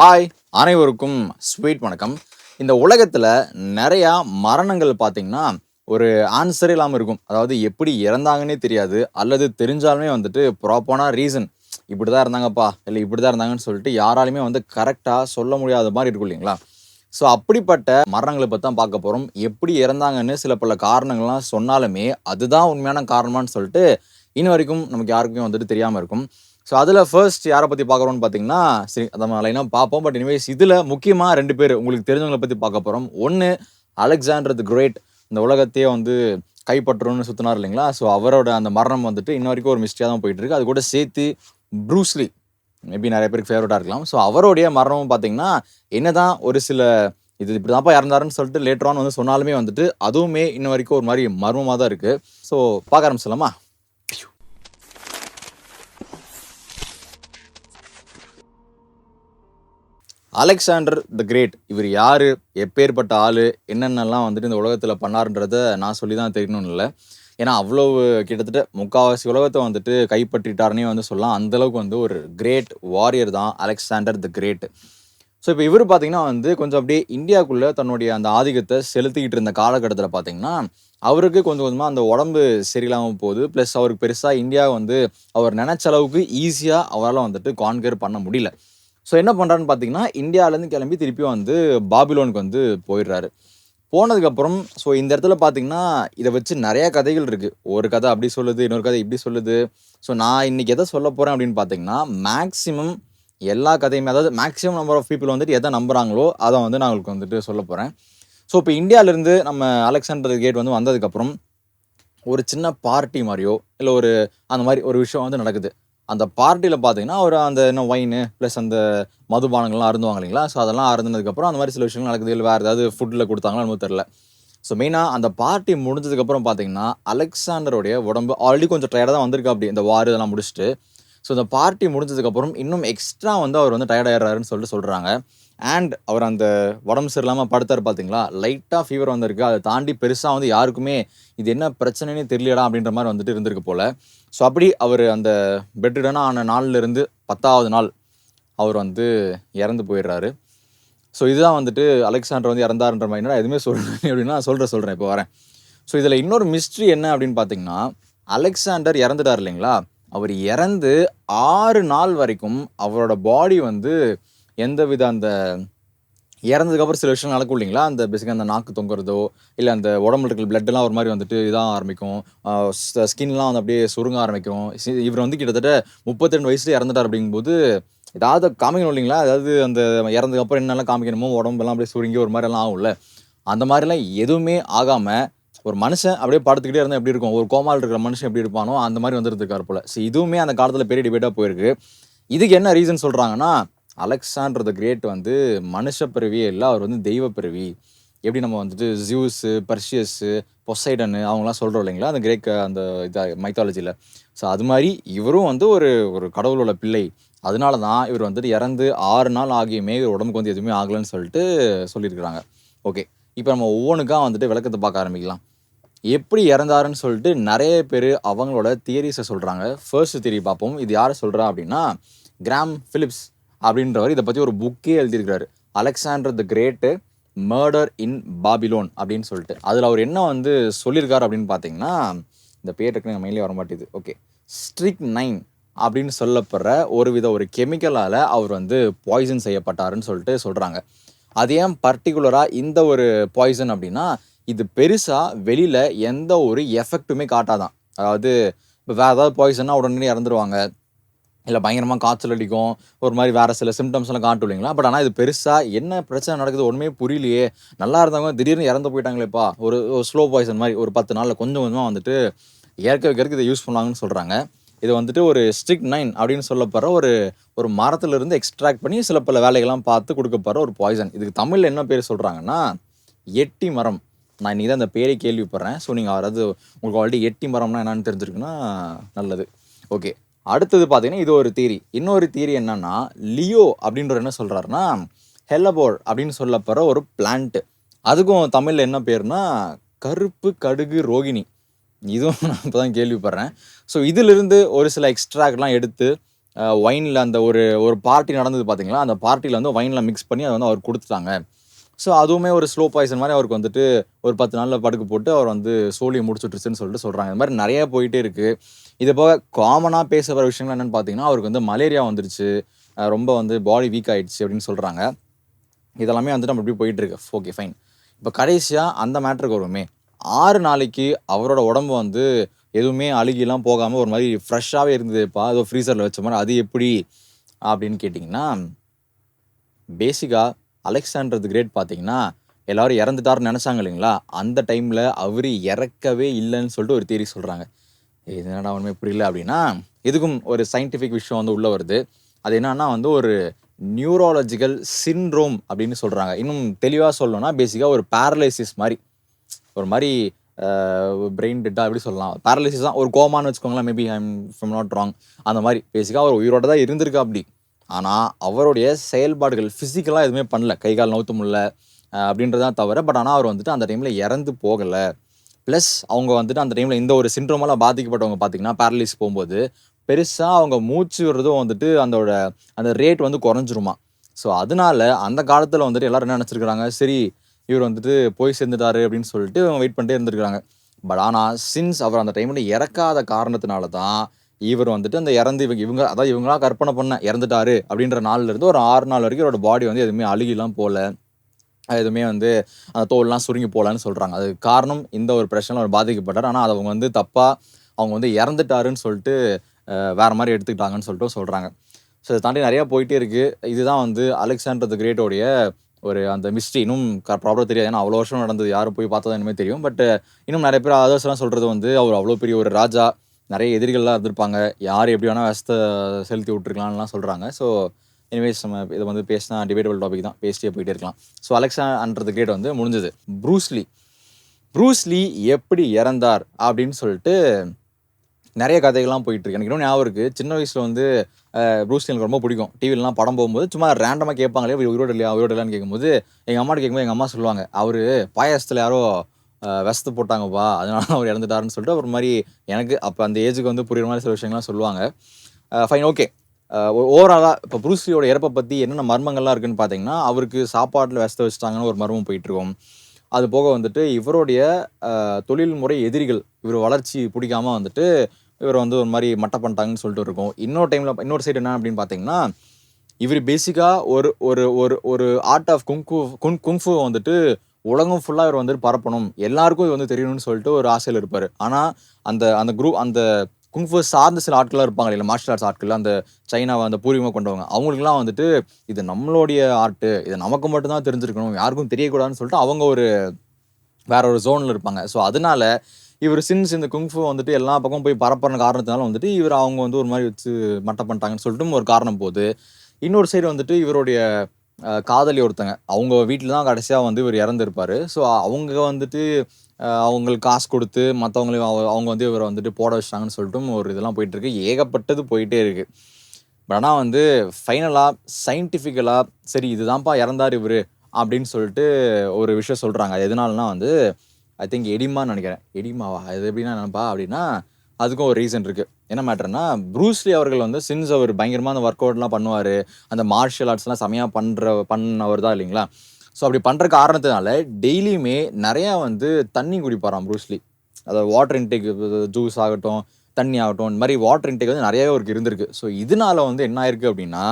Hi அனைவருக்கும் sweet வணக்கம். இந்த உலகத்தில் நிறையா மரணங்கள் பார்த்தீங்கன்னா ஒரு ஆன்சர் இல்லாமல் இருக்கும். அதாவது எப்படி இறந்தாங்கன்னே தெரியாது. அல்லது தெரிஞ்சாலுமே வந்துட்டு ப்ராப்பரான ரீசன் இப்படி தான் இருந்தாங்கப்பா இல்லை இப்படி தான் இருந்தாங்கன்னு சொல்லிட்டு யாராலுமே வந்து கரெக்டாக சொல்ல முடியாத மாதிரி இருக்கும் இல்லைங்களா? ஸோ அப்படிப்பட்ட மரணங்களை பற்றி தான் பார்க்க போகிறோம் எப்படி இறந்தாங்கன்னு சில பல காரணங்கள்லாம் சொன்னாலுமே அதுதான் உண்மையான காரணமான்னு சொல்லிட்டு இன்ன வரைக்கும் நமக்கு யாருக்குமே வந்துட்டு தெரியாமல் இருக்கும். ஸோ அதில் ஃபர்ஸ்ட் யாரை பற்றி பார்க்குறோம்னு பார்த்தீங்கன்னா சரி அதை நம்ம லைனாக பார்ப்போம். பட் இனிவேஸ் இதில் முக்கியமாக ரெண்டு பேர் உங்களுக்கு தெரிஞ்சவங்களை பற்றி பார்க்க போகிறோம் ஒன்று அலெக்சாண்டர் தி கிரேட் இந்த உலகத்தையே வந்து கைப்பற்றணும்னு சுற்றினார் இல்லைங்களா? ஸோ அவரோட அந்த மரணம் வந்துட்டு இன்ன வரைக்கும் ஒரு மிஸ்டியாக தான் போயிட்டுருக்கு அது கூட சேர்த்து ப்ரூஸ்லி மேபி நிறைய பேருக்கு ஃபேவரட்டாக இருக்கலாம். ஸோ அவருடைய மரணமும் பார்த்தீங்கன்னா என்ன தான் ஒரு சில இது இப்படி தான்ப்பா இறந்தாருன்னு சொல்லிட்டு லேட்டர் ஆன் வந்து சொன்னாலுமே வந்துட்டு அதுவுமே இன்ன வரைக்கும் ஒரு மாதிரி மர்மமாக தான் இருக்குது ஸோ பார்க்க ஆரம்பிச்சலாமா அலெக்சாண்டர் த கிரேட். இவர் யார்? எப்பேற்பட்ட ஆள்? என்னென்னலாம் வந்துட்டு இந்த உலகத்தில் பண்ணாருன்றத நான் சொல்லி தான் தெரியணும்னு இல்லை. ஏன்னா அவ்வளோ கிட்டத்தட்ட முக்கால்வாசி உலகத்தை வந்துட்டு கைப்பற்றிட்டாருனே வந்து சொல்லலாம். அந்தளவுக்கு வந்து ஒரு கிரேட் வாரியர் தான் அலெக்சாண்டர் த கிரேட். ஸோ இப்போ இவர் பார்த்தீங்கன்னா வந்து கொஞ்சம் அப்படியே இந்தியாவுக்குள்ளே தன்னுடைய அந்த ஆதிக்கத்தை செலுத்திக்கிட்டு இருந்த காலகட்டத்தில் பார்த்தீங்கன்னா அவருக்கு கொஞ்சம் கொஞ்சமாக அந்த உடம்பு சரியில்லாமல் போகுது. ப்ளஸ் அவருக்கு பெருசாக இந்தியா வந்து அவர் நினச்ச அளவுக்கு ஈஸியாக அவரால் வந்துட்டு கான்கர் பண்ண முடியல. ஸோ என்ன பண்ணுறான்னு பார்த்தீங்கன்னா இந்தியாவிலேருந்து கிளம்பி திருப்பியும் வந்து பாபிலோனுக்கு வந்து போயிடுறாரு. போனதுக்கப்புறம் ஸோ இந்த இடத்துல பார்த்தீங்கன்னா இதை வச்சு நிறையா கதைகள் இருக்குது ஒரு கதை அப்படி சொல்லுது இன்னொரு கதை இப்படி சொல்லுது. ஸோ நான் இன்றைக்கி எதை சொல்ல போகிறேன் அப்படின்னு பார்த்தீங்கன்னா மேக்ஸிமம் எல்லா கதையுமே அதாவது மேக்ஸிமம் நம்பர் ஆஃப் பீப்புள் வந்துட்டு எதை நம்புறாங்களோ அதை வந்து நான் உங்களுக்கு வந்துட்டு சொல்ல போகிறேன் ஸோ இப்போ இந்தியாவிலேருந்து நம்ம அலெக்சாண்டர் கேட் வந்து வந்ததுக்கப்புறம் ஒரு சின்ன பார்ட்டி மாதிரியோ இல்லை ஒரு அந்த மாதிரி ஒரு விஷயம் வந்து நடக்குது. அந்த பார்ட்டியில் பார்த்தீங்கன்னா ஒரு அந்த என்ன ஒயின் ப்ளஸ் அந்த மதுபானங்கள்லாம் அருந்துவாங்க இல்லைங்களா? ஸோ அதெல்லாம் அருந்தினதுக்கப்புறம் அந்த மாதிரி சில விஷயங்கள் நடக்குது. இல்லை வேறு ஏதாவது ஃபுட்டில் கொடுத்தாங்களோ நமக்கு தெரில ஸோ மெயினாக அந்த பார்ட்டி முடிஞ்சதுக்கப்புறம் பார்த்தீங்கன்னா அலெக்சாண்டருடைய உடம்பு ஆல்ரெடி கொஞ்சம் டயர்டாக தான் வந்திருக்கு அப்படி. இந்த வார் இதெல்லாம் முடிச்சுட்டு. ஸோ இந்த பார்ட்டி முடிஞ்சதுக்கப்புறம் இன்னும் எக்ஸ்ட்ரா வந்து அவர் வந்து டயர்ட் ஆயிடுறாருன்னு சொல்லிட்டு சொல்கிறாங்க அண்ட் அவர் அந்த உடம்பு சரியில்லாமல் படுத்தார் பார்த்தீங்களா லைட்டாக ஃபீவர் வந்திருக்கு. அதை தாண்டி பெருசாக வந்து யாருக்குமே இது என்ன பிரச்சனைனே தெரியலடா அப்படின்ற மாதிரி வந்துட்டு இருந்திருக்கு போல். ஸோ அப்படி அவர் அந்த பெட்ரிடனாக ஆன நாள்ல இருந்து பத்தாவது நாள் அவர் வந்து இறந்து போயிடுறாரு. ஸோ இதுதான் வந்துட்டு அலெக்சாண்டர் வந்து இறந்தாருன்ற மாதிரி. என்னடா எதுவுமே சொல்கிறேன் அப்படின்னா சொல்கிற சொல்கிறேன் இப்போ வரேன். ஸோ இதில் இன்னொரு மிஸ்ட்ரி என்ன அப்படின்னு பார்த்தீங்கன்னா அலெக்சாண்டர் இறந்துட்டார் இல்லைங்களா? அவர் இறந்து ஆறு நாள் வரைக்கும் அவரோட பாடி வந்து எந்தவித அந்த இறந்ததுக்கப்புறம் சில விஷயம் நடக்கும் இல்லைங்களா? அந்த பேசிக்காக அந்த நாக்கு தொங்குறதோ இல்லை அந்த உடம்புல இருக்கிற பிளட்டெல்லாம் ஒரு மாதிரி வந்துட்டு இதாக ஆரம்பிக்கும். ஸ்கின்லாம் வந்து அப்படியே சுருங்க ஆரம்பிக்கும். இவர் வந்து கிட்டத்தட்ட முப்பத்திரெண்டு வயசுல இறந்துட்டார் அப்படிங்கும்போது ஏதாவது காமிக்கணும் இல்லைங்களா? அதாவது அந்த இறந்ததுக்கப்புறம் என்னெல்லாம் காமிக்கணுமோ உடம்பெல்லாம் அப்படியே சுருங்கி ஒரு மாதிரிலாம் ஆகும்ல. அந்த மாதிரிலாம் எதுவுமே ஆகாமல் ஒரு மனுஷன் அப்படியே படுத்துக்கிட்டே இருந்தால் எப்படி இருக்கும்? ஒரு கோமால் இருக்கிற மனுஷன் எப்படி இருப்பானோ அந்த மாதிரி வந்துருக்காரு போல. ஸோ இதுவுமே அந்த காலத்தில் பெரிய டிபேட்டாக போயிருக்கு. இதுக்கு என்ன ரீசன் சொல்கிறாங்கன்னா அலெக்சாண்டர் த கிரேட் வந்து மனுஷ பிறவியே இல்லை அவர் வந்து தெய்வ பிறவி. எப்படி நம்ம வந்துட்டு ஜியூஸு பர்ஷியஸு பொசைடனு அவங்களாம் சொல்கிறோம் இல்லைங்களா? அந்த கிரேக் அந்த இதாக மைத்தாலஜியில் ஸோ அது மாதிரி இவரும் வந்து ஒரு ஒரு கடவுளோட பிள்ளை. அதனால தான் இவர் வந்துட்டு இறந்து ஆறு நாள் ஆகியுமே இவர் உடம்புக்கு வந்து எதுவுமே ஆகலைன்னு சொல்லிட்டு சொல்லியிருக்கிறாங்க. ஓகே இப்போ நம்ம ஒவ்வொன்றுக்காக வந்துட்டு விளக்கத்தை பார்க்க ஆரம்பிக்கலாம். எப்படி இறந்தாருன்னு சொல்லிட்டு நிறைய பேர் அவங்களோட தியரிஸை சொல்கிறாங்க ஃபர்ஸ்ட் தியரி பார்ப்போம். இது யார் சொல்கிறா அப்படின்னா கிராம் ஃபிலிப்ஸ் அப்படின்றவர் இதை பற்றி ஒரு புக்கே எழுதியிருக்கிறாரு. Alexander the great murder in Babylon அப்படின்னு சொல்லிட்டு. அதில் அவர் என்ன வந்து சொல்லியிருக்காரு அப்படின்னு பார்த்தீங்கன்னா இந்த பேர் டக்குனு மெயிலே வர மாட்டேது ஓகே ஸ்ட்ரிக் நைன் அப்படின்னு சொல்லப்படுற ஒரு வித ஒரு கெமிக்கலால் அவர் வந்து பாய்சன் செய்யப்பட்டாருன்னு சொல்லிட்டு சொல்கிறாங்க அது ஏன் பர்டிகுலராக இந்த ஒரு பாய்சன் அப்படின்னா இது பெருசாக வெளியில் எந்த ஒரு எஃபெக்ட்டுமே காட்டாதான். அதாவது இப்போ வேறு ஏதாவது பாய்சன்னா உடனே இறந்துருவாங்க. இல்லை பயங்கரமாக காய்ச்சல் அடிக்கும் ஒரு மாதிரி வேறு சில சிம்டம்ஸ் எல்லாம் காட்டும் இல்லைங்களா? பட் ஆனால் இது பெருசாக என்ன பிரச்சனை நடக்குது ஒன்றுமே புரியலையே. நல்லா இருந்தவங்க திடீர்னு இறந்து போயிட்டாங்களேப்பா. ஒரு ஸ்லோ பாய்சன் மாதிரி ஒரு பத்து நாளில் கொஞ்சம் கொஞ்சமாக வந்துட்டு இறக்க வைக்கிறதுக்கு இதை யூஸ் பண்ணாங்கன்னு சொல்கிறாங்க இது வந்துட்டு ஒரு ஸ்ட்ரிக் நைன் அப்படின்னு சொல்லப்படுற ஒரு ஒரு மரத்துலேருந்து எக்ஸ்ட்ராக்ட் பண்ணி சில பல வேலைகள்லாம் பார்த்து கொடுக்கப்படுற ஒரு பாய்சன் இதுக்கு தமிழில் என்ன பேர் சொல்கிறாங்கன்னா எட்டி மரம். நான் இன்றைக்கி தான் அந்த பேரை கேள்விப்படுறேன். ஸோ நீங்கள் அதாவது உங்களுக்கு ஆல்ரெடி எட்டி மரம்னா என்னென்னு தெரிஞ்சிருக்குன்னா நல்லது. ஓகே அடுத்தது பார்த்தீங்கன்னா இது ஒரு தீரி இன்னொரு தீரி என்னன்னா லியோ அப்படின்றவர் என்ன சொல்கிறாருன்னா ஹெல்லபோர் அப்படின்னு சொல்லப்படுற ஒரு பிளான்ட்டு அதுக்கும் தமிழில் என்ன பேர்னா கருப்பு கடுகு ரோகிணி. இதுவும் நான் இப்போ தான் கேள்விப்படுறேன். ஸோ இதிலிருந்து ஒரு சில எக்ஸ்ட்ராக்ட்லாம் எடுத்து ஒயினில் அந்த ஒரு ஒரு பார்ட்டி நடந்தது பார்த்தீங்களா? அந்த பார்ட்டியில் வந்து ஒயினில் மிக்ஸ் பண்ணி அதை வந்து அவர் கொடுத்துட்டாங்க. ஸோ அதுவுமே ஒரு ஸ்லோ பாய்சன் மாதிரி அவருக்கு வந்துட்டு ஒரு பத்து நாளில் படுக்க போட்டு அவர் வந்து சோழியை முடிச்சுட்டுருச்சுன்னு சொல்லிட்டு சொல்கிறாங்க இந்த மாதிரி நிறைய போயிட்டே இருக்குது இது போக காமனாக வர விஷயங்கள் என்னென்னு பார்த்தீங்கன்னா அவருக்கு வந்து மலேரியா வந்துருச்சு. ரொம்ப வந்து பாடி வீக் ஆகிடுச்சு அப்படின்னு சொல்கிறாங்க இதெல்லாமே வந்துட்டு நம்ம இப்படி போயிட்டுருக்கு ஓகே ஃபைன் இப்போ கடைசியாக அந்த மேட்ருக்கு வருமே ஆறு நாளைக்கு அவரோட உடம்பு வந்து எதுவுமே அழுகிலாம் போகாமல் ஒரு மாதிரி ஃப்ரெஷ்ஷாகவே இருந்ததுப்பா ஏதோ ஃப்ரீசரில் வச்ச மாதிரி அது எப்படி? அப்படின்னு கேட்டிங்கன்னா பேசிக்காக அலெக்சாண்டர் தி கிரேட் பார்த்தீங்கன்னா எல்லாரும் இறந்துட்டாருன்னு நினச்சாங்க இல்லைங்களா? அந்த டைமில் அவர் இறக்கவே இல்லைன்னு சொல்லிட்டு ஒரு தியரி சொல்கிறாங்க இது என்னடா ஒன்றுமே புரியல அப்படின்னா இதுக்கும் ஒரு சயின்டிஃபிக் விஷயம் வந்து உள்ளே வருது. அது என்னன்னா வந்து ஒரு நியூரோலஜிக்கல் சின்ரோம் அப்படின்னு சொல்கிறாங்க இன்னும் தெளிவாக சொல்லணும்னா பேசிக்காக ஒரு பேரலைசிஸ் மாதிரி. ஒரு மாதிரி பிரெயின் டெட்டா எப்படி சொல்லலாம்? பேரலைசிஸ் தான். ஒரு கோமான்னு வச்சுக்கோங்களேன். Maybe I'm from not wrong அந்த மாதிரி. பேசிக்காக அவர் உயிரோட தான் இருந்திருக்கா அப்படி. ஆனால் அவருடைய செயல்பாடுகள் ஃபிசிக்கலாக எதுவுமே பண்ணல. கை கால் நவுத்த முடியல அப்படின்றதான் தவிர பட் ஆனால் அவர் வந்துட்டு அந்த டைமில் இறந்து போகலை. ப்ளஸ் அவங்க வந்துட்டு அந்த டைமில் இந்த ஒரு சிண்ட்ரோமால பாதிக்கப்பட்டவங்க பார்த்தீங்கன்னா பேரலிஸ் போகும்போது பெருசாக அவங்க மூச்சு விடுறதும் வந்துட்டு அதோட அந்த ரேட் வந்து குறைஞ்சிருமா. ஸோ அதனால அந்த காலத்தில் வந்துட்டு எல்லாரும் என்ன நினச்சிருக்கிறாங்க? சரி இவர் வந்துட்டு போய் சேர்ந்துட்டாரு அப்படின்னு சொல்லிட்டு அவங்க வெயிட் பண்ணிட்டே இருந்திருக்கிறாங்க. பட் ஆனால் சின்ஸ் அவர் அந்த டைமில் இறக்காத காரணத்தினால தான் இவர் வந்துட்டு அந்த இறந்து இவங்க இவங்க அதாவது இவங்களாம் கற்பனை பண்ண இறந்துட்டாரு அப்படின்ற நாள்ல இருந்து ஒரு ஆறு நாள் வரைக்கும் இவரோட பாடி வந்து எதுவுமே அழுகிலாம் போகல எதுவுமே வந்து அந்த தோல்லாம் சுருங்கி போகலான்னு சொல்கிறாங்க அது காரணம் இந்த ஒரு பிரச்சனை அவர் பாதிக்கப்பட்டார். ஆனால் அதை அவங்க வந்து தப்பாக அவங்க வந்து இறந்துட்டாருன்னு சொல்லிட்டு வேறு வேற மாதிரி எடுத்துக்கிட்டாங்கன்னு சொல்லிட்டு சொல்கிறாங்க ஸோ இதை தாண்டி நிறையா போயிட்டே இருக்குது இதுதான் வந்து அலெக்சாண்டர் த கிரேட்டோடைய ஒரு அந்த மிஸ்ட்ரி இன்னும் ப்ராப்பராக தெரியாது. ஏன்னா அவ்வளோ வருஷம் நடந்தது. யாரும் போய் பார்த்ததா இனிமேல் தெரியும். பட் இன்னும் நிறைய பேர் அதர்ஸ்லாம் சொல்கிறது வந்து அவர் அவ்வளோ பெரிய ஒரு ராஜா. நிறைய எதிரிகள்லாம் இருந்திருப்பாங்க. யார் எப்படி வேணால் விஷத்தை செலுத்தி விட்டுருக்கலாம்லாம் சொல்கிறாங்க ஸோ எனிவேஸ் நம்ம இதை வந்து பேசினா டிபேட்டபிள் டாபிக் தான். பேசிட்டே போயிட்டே இருக்கலாம். ஸோ அலெக்சான்றது த கிரேட் வந்து முடிஞ்சது. ப்ரூஸ்லி ப்ரூஸ்லி எப்படி இறந்தார் அப்படின்னு சொல்லிட்டு நிறைய கதைகள்லாம் போயிட்டுருக்கு. எனக்கு இன்னும் ஞாபகம் இருக்குது சின்ன வயசில் வந்து ப்ரூஸ்லி எனக்கு ரொம்ப பிடிக்கும். டிவிலலாம் படம் போகும்போது சும்மா ரேண்டமாக கேட்பாங்களே உயிரோடு இல்லையா உயிரோடு இல்லையான்னு கேட்கும்போது எங்கள் அம்மாட்ட கேட்கும்போது எங்கள் அம்மா சொல்லுவாங்க. அவர் பாயாசத்தில் யாரோ விஷத்தை போட்டாங்கப்பா அதனால தான் அவர் இறந்துட்டாருன்னு சொல்லிட்டு ஒரு மாதிரி எனக்கு அப்போ அந்த ஏஜுக்கு வந்து புரியுற மாதிரி சில விஷயங்கள்லாம் சொல்லுவாங்க. ஃபைன் ஓகே ஓவராலாக இப்போ ப்ரூஸ்லியோட இறப்பை பற்றி என்னென்ன மர்மங்கள்லாம் இருக்குன்னு பார்த்தீங்கன்னா அவருக்கு சாப்பாட்டில் விஷத்தை வச்சுட்டாங்கன்னு ஒரு மர்மம் போயிட்டுருக்கோம் அது போக வந்துட்டு இவருடைய தொழில்முறை எதிரிகள் இவர் வளர்ச்சி பிடிக்காம வந்துட்டு இவரை வந்து ஒரு மாதிரி மட்டை பண்ணிட்டாங்கன்னு சொல்லிட்டு இருக்கும். இன்னொரு டைமில் இன்னொரு சைடு என்ன அப்படின்னு பார்த்தீங்கன்னா இவர் பேசிக்காக ஒரு ஒரு ஒரு ஒரு art of kung kung kung fu வந்துட்டு உலகம் ஃபுல்லாக இவர் வந்துட்டு பரப்பணும். எல்லாருக்கும் இது வந்து தெரியணும்னு சொல்லிட்டு ஒரு ஆசையில் இருப்பார். ஆனால் அந்த அந்த குரூப் அந்த குங்ஃபு சார்ந்த சில ஆட்கள்லாம் இருப்பாங்க இல்லை மார்ஷல் ஆர்ட்ஸ் ஆட்கள் அந்த சைனாவை அந்த பூர்வீகமாக கொண்டவங்க. அவங்களுக்குலாம் வந்துட்டு இது நம்மளுடைய ஆர்ட்டு இது நமக்கு மட்டும்தான் தெரிஞ்சிருக்கணும் யாருக்கும் தெரியக்கூடாதுன்னு சொல்லிட்டு அவங்க ஒரு வேற ஒரு ஜோனில் இருப்பாங்க. ஸோ அதனால இவர் சின்ஸ் இந்த குங்ஃபு வந்துட்டு எல்லா பக்கம் போய் பரப்புற காரணத்தினால வந்துட்டு இவர் அவங்க வந்து ஒரு மாதிரி வச்சு மட்டை பண்ணிட்டாங்கன்னு சொல்லிட்டு ஒரு காரணம் போகுது. இன்னொரு சைடு வந்துட்டு இவருடைய காதலி ஒருத்தங்க. அவங்க வீட்டில் தான் கடைசியாக வந்து இவர் இறந்துருப்பார். ஸோ அவங்க வந்துட்டு அவங்களுக்கு காசு கொடுத்து மற்றவங்களையும் அவங்க வந்து இவரை வந்துட்டு போட வச்சிட்டாங்கன்னு சொல்லிட்டும் ஒரு இதெல்லாம் போயிட்டுருக்கு. ஏகப்பட்டது போயிட்டே இருக்குது பட் ஆனால் வந்து ஃபைனலாக சயின்டிஃபிக்கலாக சரி இதுதான்ப்பா இறந்தார் இவர் அப்படின்னு சொல்லிட்டு ஒரு விஷயம் சொல்கிறாங்க அது எதனாலனா வந்து ஐ திங்க் எடிமான்னு நினைக்கிறேன். எடிமாவா அது எப்படின்னா என்னப்பா அப்படின்னா அதுக்கும் ஒரு ரீசன் இருக்குது என்ன மேட்டர்னா ப்ரூஸ்லி அவர்கள் வந்து சின்ஸ் அவர் பயங்கரமாக அந்த ஒர்க் அவுட்லாம் பண்ணுவார் அந்த மார்ஷியல் ஆர்ட்ஸ்லாம் செமையாக பண்ணுற பண்ணவர் தான் இல்லைங்களா? ஸோ அப்படி பண்ணுற காரணத்தினால டெய்லியுமே நிறையா வந்து தண்ணி குடிப்பாராம் ப்ரூஸ்லி அதாவது வாட்டர் இன்டேக் ஜூஸ் ஆகட்டும் தண்ணி ஆகட்டும் இந்த மாதிரி வாட்டர் இன்டேக் வந்து நிறையாவே அவருக்கு இருந்திருக்கு. ஸோ இதனால வந்து என்ன ஆயிருக்கு அப்படின்னா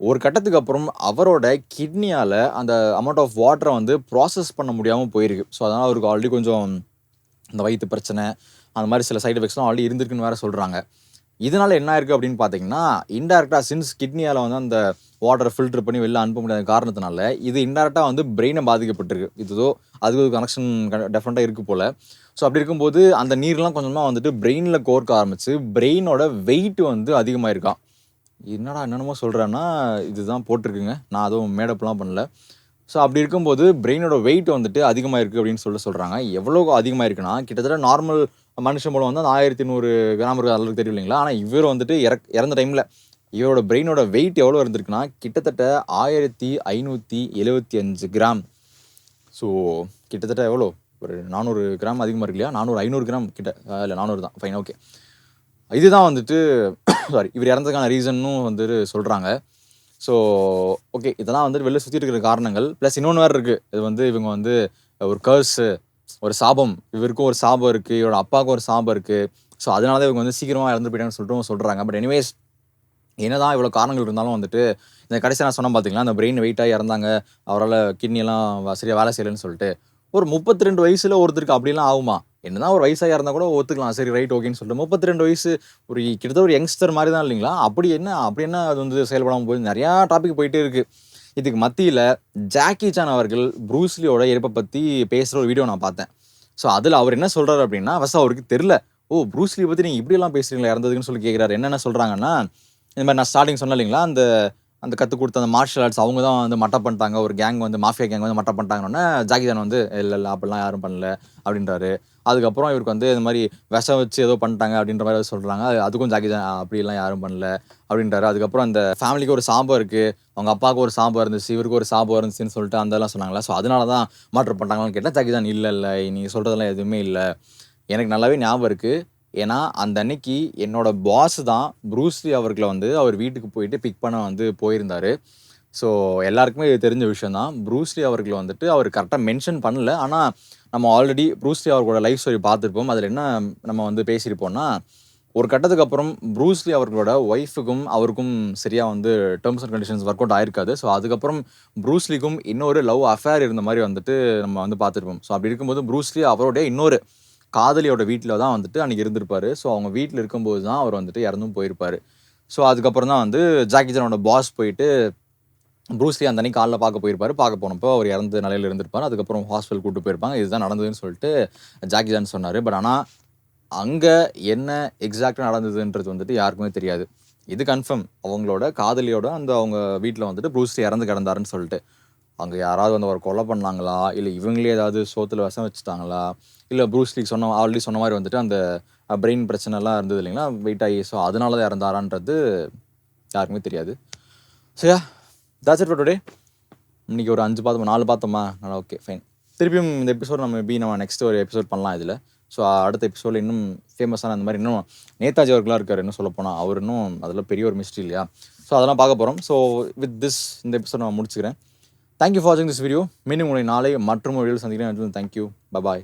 ஒரு கட்டத்துக்கு அப்புறம் அவரோட கிட்னியால் அந்த அமௌண்ட் ஆஃப் வாட்டரை வந்து ப்ராசஸ் பண்ண முடியாமல் போயிருக்கு. ஸோ அதனால் அவருக்கு ஆல்ரெடி கொஞ்சம் இந்த வயிற்று பிரச்சனை அந்த மாதிரி சில சைடு எஃபெக்ட்ஸ்லாம் ஆல்ரெடி இருந்திருக்குன்னு வேறு சொல்கிறாங்க இதனால் என்ன ஆயிருக்கு அப்படின்னு பார்த்தீங்கன்னா இன்டெரக்டாக சின்ஸ் கிட்னியால் வந்து அந்த வாட்டரை ஃபில்டர் பண்ணி வெளில அனுப்ப முடியாத காரணத்தினால இது இன்டெரக்டாக வந்து பிரெயினை பாதிக்கப்பட்டிருக்கு. இதுதோ அதுக்கு ஒரு கனெக்ஷன் டெஃபரெண்ட்டாக இருக்குது போல். ஸோ அப்படி இருக்கும்போது அந்த நீர்லாம் கொஞ்சமாக வந்துட்டு பிரெயினில் கோர்க்க ஆரம்பிச்சு பிரெயினோட வெயிட் வந்து அதிகமாக இருக்கான் என்னடா என்னென்னமோ சொல்கிறேன்னா இதுதான் போட்டிருக்குங்க. நான் அதுவும் மேடப்லாம் பண்ணல. ஸோ அப்படி இருக்கும்போது பிரெயினோட வெயிட் வந்துட்டு அதிகமாக இருக்குது அப்படின்னு சொல்லிட்டு சொல்கிறாங்க எவ்வளோ அதிகமாக இருக்குன்னா கிட்டத்தட்ட நார்மல் மனுஷன் மூலம் வந்து அந்த ஆயிரத்தி நூறு கிராம் இருக்கிற அளவுக்கு தெரியும் இல்லைங்களா? ஆனால் இவர் வந்துட்டு இறக் இறந்த டைமில் இவரோட பிரெயினோட வெயிட் எவ்வளோ இருந்திருக்குன்னா கிட்டத்தட்ட ஆயிரத்தி ஐநூற்றி எழுபத்தி அஞ்சு கிராம். ஸோ கிட்டத்தட்ட எவ்வளோ? ஒரு நானூறு கிராம் அதிகமாக இருக்கு இல்லையா? நானூறு ஐநூறு கிராம் கிட்ட இல்லை நானூறு தான். ஃபைன் ஓகே இதுதான் வந்துட்டு சாரி இவர் இறந்ததுக்கான ரீசன்னும் வந்துட்டு சொல்கிறாங்க ஸோ ஓகே இதெல்லாம் வந்துட்டு வெளில சுற்றிட்டு இருக்கிற காரணங்கள். ப்ளஸ் இன்னொன்று வேறு இருக்குது இது வந்து இவங்க வந்து ஒரு கர்ஸு ஒரு சாபம். இவருக்கும் ஒரு சாபம் இருக்குது இவரோட அப்பாவுக்கும் ஒரு சாபம் இருக்குது ஸோ அதனால தான் இவங்க வந்து சீக்கிரமாக இறந்து போயிட்டாங்கன்னு சொல்லிட்டு சொல்கிறாங்க பட் எனிவேஸ் என்னதான் இவ்வளோ காரணங்கள் இருந்தாலும் வந்துட்டு இந்த கடைசி நான் சொன்னேன் பார்த்தீங்களா அந்த பிரெயின் வெயிட்டாக இறந்தாங்க. அவரால் கிட்னியெல்லாம் சரியாக வேலை செய்யலைன்னு சொல்லிட்டு. ஒரு முப்பத்தி ரெண்டு வயசில் ஒருத்தருக்கு அப்படிலாம் ஆகுமா? என்னதான் ஒரு வயசாக இருந்தால் கூட ஒத்துக்கலாம். சரி ரைட் ஓகேன்னு சொல்லிட்டு. முப்பத்தி ரெண்டு வயசு ஒரு கிட்டத்தட்ட ஒரு யங்ஸ்டர் மாதிரி தான் இல்லைங்களா? அப்படி என்ன அப்படி என்ன அது வந்து செயல்படாமல் போய் நிறையா டாபிக் போயிட்டே இருக்குது இதுக்கு மத்தியில் ஜாக்கி சான் அவர்கள் ப்ரூஸ்லியோட இறப்பை பற்றி பேசுகிற ஒரு வீடியோ நான் பார்த்தேன். ஸோ அதில் அவர் என்ன சொல்கிறார் அப்படின்னா ஃபஸ்ட் அவருக்கு தெரில ஓ ப்ரூஸ்லி பற்றி நீங்கள் இப்படியெல்லாம் பேசுகிறீங்களா இறந்ததுன்னு சொல்லி கேட்குறாரு என்னென்ன சொல்கிறாங்கன்னா இந்த மாதிரி நான் ஸ்டார்டிங் சொன்னேன் இல்லைங்களா அந்த அந்த கற்றுக் கொடுத்த அந்த மார்ஷல் ஆர்ட்ஸ் அவங்க தான் வந்து மட்டை பண்ணிட்டாங்க. ஒரு கேங் வந்து மாஃபியா கேங் வந்து மட்டை பண்ணிட்டாங்கன்னொன்னே ஜாகிதான் வந்து இல்லை இல்லை அப்படிலாம் யாரும் பண்ணல அப்படின்றாரு. அதுக்கப்புறம் இவருக்கு வந்து இந்த மாதிரி விஷம் வச்சு ஏதோ பண்ணிட்டாங்க அப்படின்ற மாதிரி சொல்கிறாங்க அதுக்கும் ஜாகிதான் அப்படிலாம் யாரும் பண்ணல அப்படின்றாரு. அதுக்கப்புறம் அந்த ஃபேமிலிக்கு ஒரு சாம்பம் இருக்குது அவங்க அப்பாவுக்கு ஒரு சாம்பம் இருந்துச்சு இவருக்கு ஒரு சாம்பம் இருந்துச்சுன்னு சொல்லிட்டு அதெல்லாம் சொன்னாங்களா ஸோ அதனால தான் மாற்றம் பண்ணிட்டாங்களான்னு கேட்டால் ஜாகிதான் இல்லை இல்லை நீங்கள் சொல்கிறதெல்லாம் எதுவுமே இல்லை. எனக்கு நல்லாவே ஞாபகம் இருக்குது ஏன்னா அந்த அன்னைக்கு என்னோட பாஸ் தான் ப்ரூஸ்லி அவர்களை வந்து அவர் வீட்டுக்கு போயிட்டு பிக் பண்ண வந்து போயிருந்தார். ஸோ எல்லாருக்குமே இது தெரிஞ்ச விஷயம் தான். ப்ரூஸ்லி அவர்களை வந்துட்டு அவர் கரெக்டாக மென்ஷன் பண்ணல. ஆனால் நம்ம ஆல்ரெடி ப்ரூஸ்லி அவர்களோட லைஃப் ஸ்டோரி பார்த்துருப்போம். அதில் என்ன நம்ம வந்து பேசியிருப்போம்னா ஒரு கட்டத்துக்கு அப்புறம் ப்ரூஸ்லி அவர்களோட ஒய்ஃபுக்கும் அவருக்கும் சரியாக வந்து terms and conditions work out ஆயிருக்காது. So அதுக்கப்புறம் ப்ரூஸ்லிக்கும் இன்னொரு லவ் அஃபேர் இருந்த மாதிரி வந்துட்டு நம்ம வந்து பார்த்துருப்போம். ஸோ அப்படி இருக்கும்போது ப்ரூஸ்லி அவருடைய இன்னொரு காதலியோட வீட்டில் தான் வந்துட்டு அன்றைக்கி இருந்திருப்பார். ஸோ அவங்க வீட்டில் இருக்கும்போது தான் அவர் வந்துட்டு இறந்தும் போயிருப்பார். ஸோ அதுக்கப்புறம் தான் வந்து ஜாக்கி ஜானோட பாஸ் போயிட்டு ப்ரூஸ்லி அந்த அன்னைக்கு காலைல பார்க்க போயிருப்பாரு. பார்க்க போனப்போ அவர் இறந்த நிலையில் இருந்திருப்பார். அதுக்கப்புறம் ஹாஸ்பிட்டல் கூட்டு போயிருப்பாங்க. இதுதான் நடந்ததுன்னு சொல்லிட்டு ஜாக்கி ஜான் சொன்னார். பட் ஆனால் அங்கே என்ன எக்ஸாக்டாக நடந்ததுன்றது வந்துட்டு யாருக்குமே தெரியாது. இது கன்ஃபார்ம் அவங்களோட காதலியோட அந்த அவங்க வீட்டில் வந்துட்டு ப்ரூஸ்லி இறந்து கிடந்தாருன்னு சொல்லிட்டு. அங்கே யாராவது வந்து அவரை கொலை பண்ணாங்களா? இல்லை இவங்களே ஏதாவது சோத்தில் விஷம் வச்சுட்டாங்களா? இல்லை ப்ரூஸ்லி சொன்ன ஆல்ரெடி சொன்ன மாதிரி வந்துட்டு அந்த பிரெயின் பிரச்சனைலாம் இருந்தது இல்லைங்களா? வெயிட் ஆகி ஸோ அதனால தான் இறந்தாரான்றது யாருக்குமே தெரியாது. சரியா தாட்ஸ் இட் டுடே இன்னைக்கு ஒரு அஞ்சு பார்த்தோமா நாலு பார்த்தோமா நல்லா ஓகே ஃபைன் திருப்பியும் இந்த எபிசோட் நம்ம மேபி நம்ம நெக்ஸ்ட் ஒரு எபிசோட் பண்ணலாம் இதில். ஸோ அடுத்த எபிசோடில் இன்னும் ஃபேமஸான அந்த மாதிரி இன்னும் நேதாஜி அவர்களாக இருக்கார் இன்னும் சொல்லப்போனால் அவர் இன்னும் அதில் பெரிய ஒரு மிஸ்ட்ரி இல்லையா? ஸோ அதெல்லாம் பார்க்க போகிறோம் ஸோ வித் திஸ் இந்த எபிசோட் நான் முடிச்சுக்கிறேன். தேங்க்யூ ஃபார் வாட்சிங் திஸ் வீடியோ மீண்டும் உங்களை நாளை மற்றும் வீடியோ சந்திக்கிறேன். Thank you bye bye